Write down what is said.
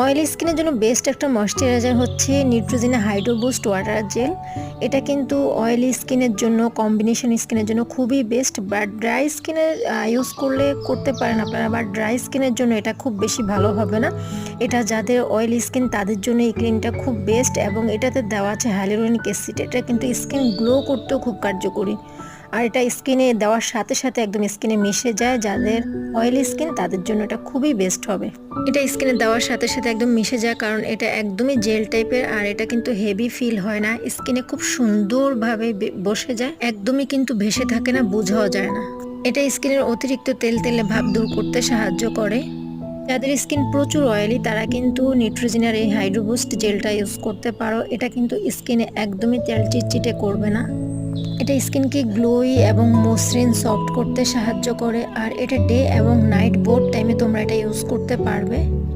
Oily স্কিনের জন্য best একটা ময়শ্চারাইজার হচ্ছে Neutrogena hydro boost water gel. এটা কিন্তু অয়েলি স্কিনের জন্য, কম্বিনেশন স্কিনের জন্য খুবই বেস্ট। বাট ড্রাই স্কিনে ইউজ করলে, করতে পারেন আপনারা, বাট ড্রাই স্কিনের জন্য এটা খুব বেশি ভালো হবে না। এটা যাদের অয়েলি স্কিন তাদের জন্য এই ক্রিমটা খুব বেস্ট এবং এটাতে দেওয়া আছে হ্যালোরনিক অ্যাসিড। এটা কিন্তু স্কিন গ্লো করতেও খুব কার্যকরী। আর এটা স্কিনে দেওয়ার সাথে সাথে একদম স্কিনে মিশে যায়, যাদের অয়েলি স্কিন তাদের জন্য এটা খুবই বেস্ট হবে। এটা স্কিনে দেওয়ার সাথে সাথে একদম মিশে যায় কারণ এটা একদমই জেল টাইপের আর এটা কিন্তু হেভি ফিল হয় না। স্কিনে খুব সুন্দরভাবে বসে যায়, একদমই কিন্তু ভেসে থাকে না, বোঝাও যায় না। এটা স্কিনের অতিরিক্ত তেল তেলে ভাব দূর করতে সাহায্য করে। যাদের স্কিন প্রচুর অয়েলি তারা কিন্তু নিউট্রিজিনার এই হাইড্রোবুস্ট জেলটা ইউজ করতে পারো। এটা কিন্তু স্কিনে একদমই তেল চিটচিটে করবে না। এটা স্কিনকে গ্লোই এবং মসৃণ, সফট করতে সাহায্য করে। আর এটা ডে এবং নাইট বোথ টাইমে তোমরা এটা ইউজ করতে পারবে।